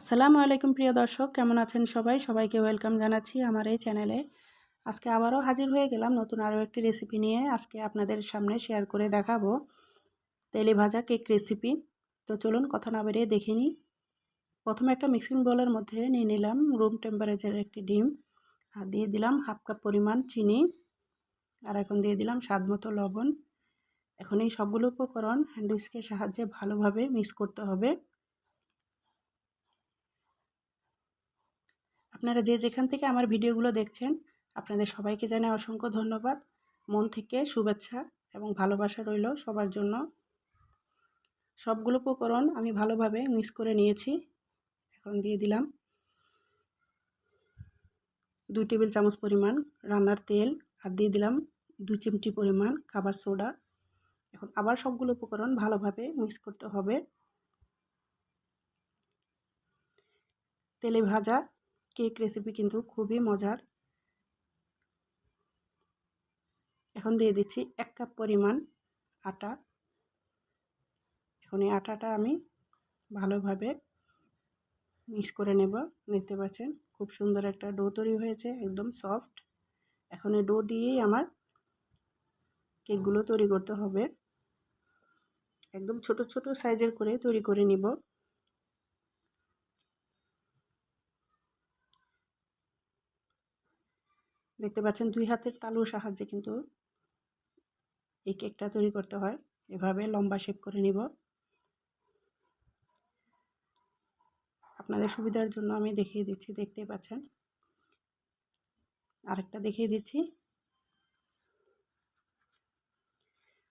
আসসালামু আলাইকুম প্রিয় দর্শক, কেমন আছেন সবাই? সবাইকে ওয়েলকাম জানাচ্ছি আমার এই চ্যানেলে। আজকে আবারও হাজির হয়ে গেলাম নতুন আরও একটি রেসিপি নিয়ে। আজকে আপনাদের সামনে শেয়ার করে দেখাবো তেলে ভাজা কেক রেসিপি। তো চলুন কথা না বেরিয়ে দেখে নিই। প্রথমে একটা মিক্সিং বোলের মধ্যে নিয়ে নিলাম রুম টেম্পারেচারের একটি ডিম। আর দিয়ে দিলাম হাফ কাপ পরিমাণ চিনি। আর এখন দিয়ে দিলাম স্বাদ মতো লবণ। এখন এই সবগুলো উপকরণ হ্যান্ড সাহায্যে ভালোভাবে মিক্স করতে হবে। আপনারা যে যেখান থেকে আমার ভিডিওগুলো দেখছেন, আপনাদের সবাইকে জানাই অসংখ্য ধন্যবাদ। মন থেকে শুভেচ্ছা এবং ভালোবাসা রইল সবার জন্য। সবগুলো উপকরণ আমি ভালোভাবে মিক্স করে নিয়েছি। এখন দিয়ে দিলাম দুই টেবিল চামচ পরিমাণ রান্নার তেল আর দিয়ে দিলাম দুই চিমটি পরিমাণ খাবার সোডা। এখন আবার সবগুলো উপকরণ ভালোভাবে মিক্স করতে হবে। তেলে ভাজা কেক রেসিপি কিন্তু খুবই মজার। এখন দিয়ে দিচ্ছি এক কাপ পরিমাণ আটা। এখন এই আটাটা আমি ভালোভাবে মিক্স করে নেব। দেখতে পাচ্ছেন খুব সুন্দর একটা ডো তৈরি হয়েছে, একদম সফট এখন এই ডো দিয়েই আমার কেকগুলো তৈরি করতে হবে। একদম ছোট ছোট সাইজের করে তৈরি করে নিব। দেখতে পাচ্ছেন দুই হাতের তালুর সাহায্যে কিন্তু এই কেকটা তৈরি করতে হয়। এভাবে লম্বা শেপ করে নিব। আপনাদের সুবিধার জন্য আমি দেখিয়ে দিচ্ছি, দেখতেই পাচ্ছেন। আরেকটা দেখিয়ে দিচ্ছি।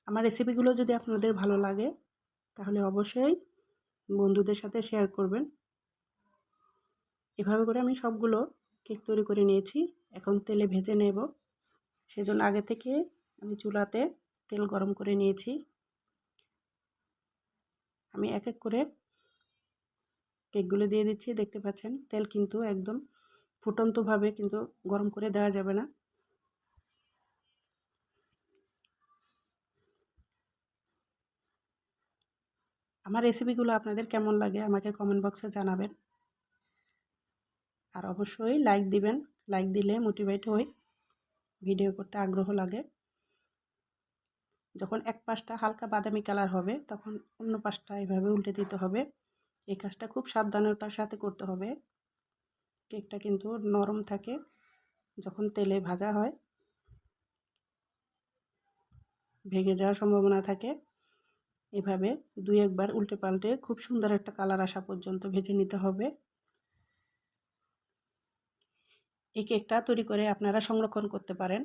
আমার রেসিপিগুলো যদি আপনাদের ভালো লাগে, তাহলে অবশ্যই বন্ধুদের সাথে শেয়ার করবেন। এভাবে করে আমি সবগুলো কেক তৈরি করে নিয়েছি। এখন তেলে ভেজে নেব। সেজন্য আগে থেকে আমি চুলাতে তেল গরম করে নিয়েছি। আমি এক এক করে কেকগুলো দিয়ে দিচ্ছি, দেখতে পাচ্ছেন? তেল কিন্তু একদম ফুটন্তভাবে কিন্তু গরম করে দেওয়া যাবে না। আমার রেসিপিগুলো আপনাদের কেমন লাগে আমাকে কমেন্ট বক্সে জানাবেন। আর অবশ্যই লাইক দিবেন। লাইক দিলে মোটিভেট হই ভিডিও করতে আগ্রহ লাগে। যখন এক পাশটা হালকা বাদামি কালার হবে, তখন অন্য পাশটা এভাবে উল্টে দিতে হবে। এই কাজটা খুব সাবধানতার সাথে করতে হবে। কেকটা কিন্তু নরম থাকে যখন তেলে ভাজা হয়। ভেঙে যাওয়ার সম্ভাবনা থাকে। এভাবে দুই একবার উল্টে পাল্টে খুব সুন্দর একটা কালার আসা পর্যন্ত ভেজে নিতে হবে। এই কেকটা তৈরি করে আপনারা সংরক্ষণ করতে পারেন।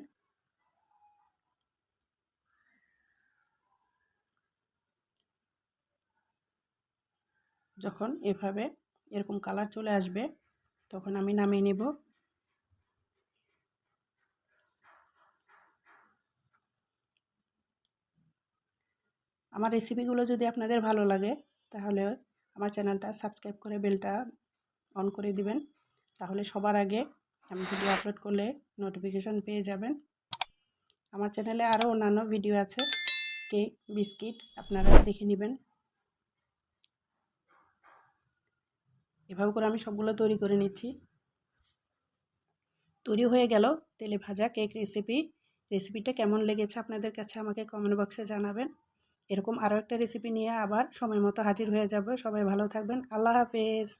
যখন এভাবে এরকম কালার চলে আসবে, তখন আমি নামিয়ে নেব। আমার রেসিপিগুলো যদি আপনাদের ভালো লাগে, তাহলে আমার চ্যানেলটা সাবস্ক্রাইব করে বেলটা অন করে দিবেন। তাহলে সবার আগে আমি ভিডিও আপলোড করলে নোটিফিকেশন পেয়ে যাবেন। আমার চ্যানেলে আরও অন্যান্য ভিডিও আছে। কেক বিস্কিট আপনারা দেখে নেবেন। এভাবে করে আমি সবগুলো তৈরি করে নিচ্ছি। তৈরি হয়ে গেল তেলে ভাজা কেক রেসিপি রেসিপিটা কেমন লেগেছে আপনাদের কাছে আমাকে কমেন্ট বক্সে জানাবেন। এরকম আরও একটা রেসিপি নিয়ে আবার সময় মতো হাজির হয়ে যাবে। সবাই ভালো থাকবেন। আল্লাহ হাফেজ।